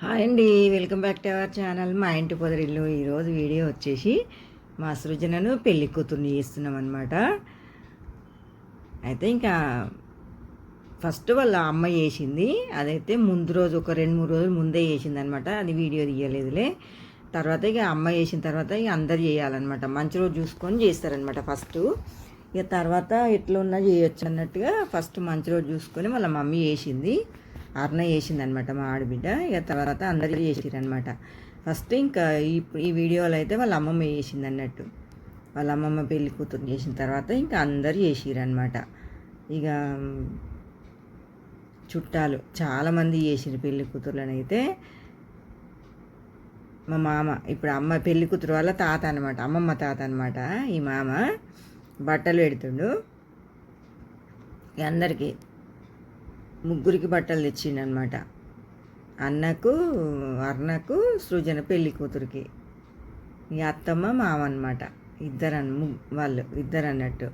Hi అండి welcome back to our channel. మా ఇంటి పొదరిల్లు ఈరోజు వీడియో వచ్చేసి మా సృజనను పెళ్ళి కూతుర్ని చేస్తున్నాం అనమాట అయితే ఇంకా ఫస్ట్ వాళ్ళ అమ్మ చేసింది అదైతే ముందు రోజు ఒక రెండు మూడు రోజులు ముందే చేసింది అనమాట అది వీడియో తీయలేదులే. తర్వాత ఇక అమ్మ చేసిన తర్వాత ఇక అందరు చేయాలన్నమాట. మంచి రోజు చూసుకొని చేస్తారనమాట ఫస్ట్. ఇక తర్వాత ఎట్లున్నా చేయొచ్చు అన్నట్టుగా ఫస్ట్ మంచి రోజు చూసుకొని వాళ్ళ మమ్మీ చేసింది. అర్ణ చేసిందనమాట మా ఆడబిడ్డ. ఇక తర్వాత అందరూ చేసిరనమాట ఫస్ట్ ఇంకా ఈ ఈ వీడియోలో అయితే వాళ్ళ అమ్మమ్మ చేసింది అన్నట్టు వాళ్ళ అమ్మమ్మ పెళ్ళి కూతురు చేసిన తర్వాత ఇంకా అందరు చేసిరనమాట ఇక చుట్టాలు చాలామంది చేసిరు పెళ్ళి కూతుర్లను అయితే. మా మామ ఇప్పుడు అమ్మ పెళ్ళి కూతురు వాళ్ళ తాత అనమాట అమ్మమ్మ తాత అనమాట ఈ మామ. బట్టలు పెడుతుండు. అందరికీ ముగ్గురికి బట్టలు తెచ్చిండనమాట. అన్నకు అర్ణకు సృజన పెళ్ళి కూతురికి. ఈ అత్తమ్మ మామ అనమాట ఇద్దరు అన్న వాళ్ళు ఇద్దరు అన్నట్టు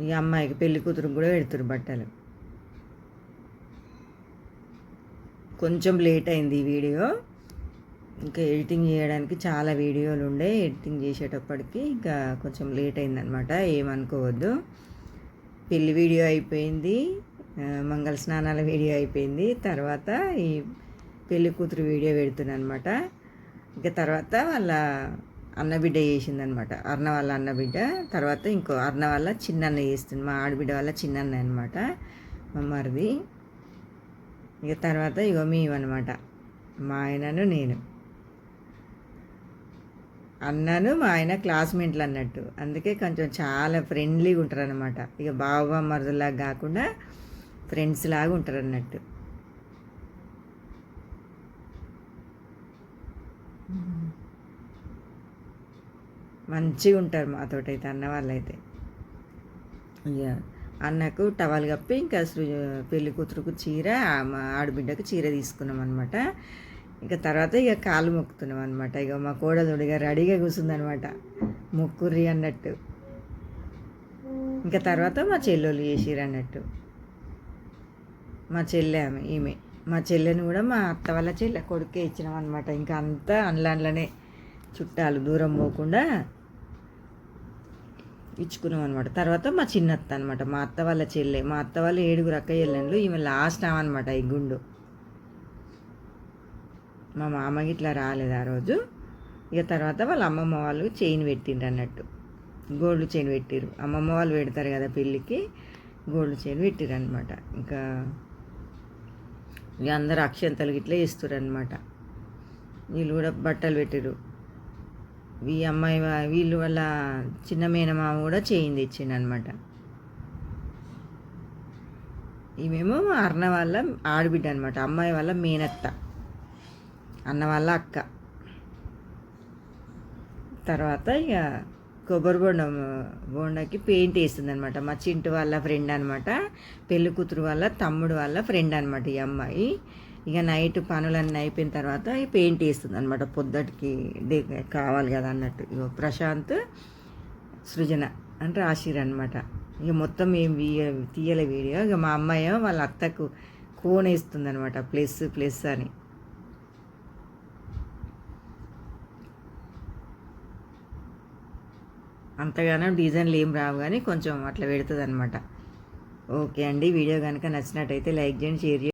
ఈ అమ్మాయికి పెళ్ళి కూతురు కూడా పెడుతురు బట్టలు. కొంచెం లేట్ అయింది ఈ వీడియో. ఇంకా ఎడిటింగ్ చేయడానికి చాలా వీడియోలు ఉండే. ఎడిటింగ్ చేసేటప్పటికి ఇంకా కొంచెం లేట్ అయిందనమాట ఏమనుకోవద్దు. పెళ్ళి వీడియో అయిపోయింది. మంగళ స్నానాల వీడియో అయిపోయింది. తర్వాత ఈ పెళ్ళి కూతురు వీడియో పెడుతున్నాను అనమాట ఇంకా తర్వాత వాళ్ళ అన్నబిడ్డ చేసిందనమాట. అర్ణ వాళ్ళ అన్నబిడ్డ తర్వాత ఇంకో అర్ణ వాళ్ళ చిన్నన్న చేస్తుంది. మా ఆడబిడ్డ వాళ్ళ చిన్నన్న అనమాట. మా మరిది. ఇక తర్వాత ఇగో మేమనమాట. మా ఆయనను నేను. అన్నను మా ఆయన క్లాస్మేట్లు అన్నట్టు. అందుకే కొంచెం చాలా ఫ్రెండ్లీగా ఉంటారు అనమాట ఇక బావ మరుదులాగా కాకుండా ఫ్రెండ్స్ లాగా ఉంటారు అన్నట్టు. మంచిగా ఉంటారు మాతోటైతే అన్న వాళ్ళైతే. ఇక అన్నకు టవల్ కప్పి ఇంకా పెళ్ళి కూతురుకు చీర మా ఆడబిడ్డకు చీర తీసుకున్నాం అనమాట ఇక తర్వాత ఇక కాలు మొక్కుతున్నాం అనమాట ఇక మా కోడలు ఇక రెడీగా కూర్చుందనమాట మొక్కుర్రి అన్నట్టు. ఇంకా తర్వాత మా చెల్లెళ్ళు చేసిరు అన్నట్టు. మా చెల్లె ఆమె ఈమె. మా చెల్లెని కూడా మా అత్త వాళ్ళ చెల్లె కొడుకే ఇచ్చినాం అనమాట ఇంకా అంతా అందులోనే చుట్టాలు దూరం పోకుండా ఇచ్చుకున్నాం అనమాట తర్వాత మా చిన్నత్త అనమాట మా అత్త వాళ్ళ చెల్లె మా అత్త వాళ్ళ ఏడుగురు అక్క చెల్లెళ్ళు ఈమె లాస్ట్ అనమాట ఈ గుండు. మా మామకి ఇట్లా రాలేదు ఆ రోజు. ఇక తర్వాత వాళ్ళ అమ్మమ్మ వాళ్ళు చైన్ పెట్టిండ్రు అన్నట్టు. గోల్డ్ చైన్ పెట్టిరు అమ్మమ్మ వాళ్ళు పెడతారు కదా పెళ్ళికి గోల్డ్ చైన్ పెట్టిరు అనమాట ఇంకా ఇక అందరు అక్షంతలు గిట్లే ఇస్తారు అనమాట వీళ్ళు కూడా బట్టలు పెట్టారు ఈ అమ్మాయి వీళ్ళు వాళ్ళ చిన్న మేనమామ కూడా చేయింది ఇచ్చిండు అనమాట ఈమెమో అన్న వాళ్ళ ఆడబిడ్డ అనమాట అమ్మాయి వాళ్ళ మేనత్త. అన్న వాళ్ళ అక్క. తర్వాత ఇక కొబ్బరి బొండం బొండకి పెయింట్ వేస్తుంది అనమాట మా చింటి వాళ్ళ ఫ్రెండ్ అనమాట. పెళ్ళి కూతురు వాళ్ళ తమ్ముడు వాళ్ళ ఫ్రెండ్ అనమాట ఈ అమ్మాయి. ఇక నైట్ పనులన్నీ అయిపోయిన తర్వాత పెయింట్ వేస్తుంది అనమాట పొద్దుటికి కావాలి కదా అన్నట్టు. ఇక ప్రశాంత్ సృజన అంటే రాసిరు అనమాట. ఇక మొత్తం ఏం తీయలే వీడియో. ఇక మా అమ్మాయి వాళ్ళ అత్తకు కోన్ వేస్తుంది అనమాట ప్లస్ ప్లస్ అని. అంతగానో డిజైన్లు ఏం రావు కానీ కొంచెం అట్లా పెడుతుంది అనమాట ఓకే అండి వీడియో కనుక నచ్చినట్టయితే లైక్ చేయండి షేర్ చేయండి.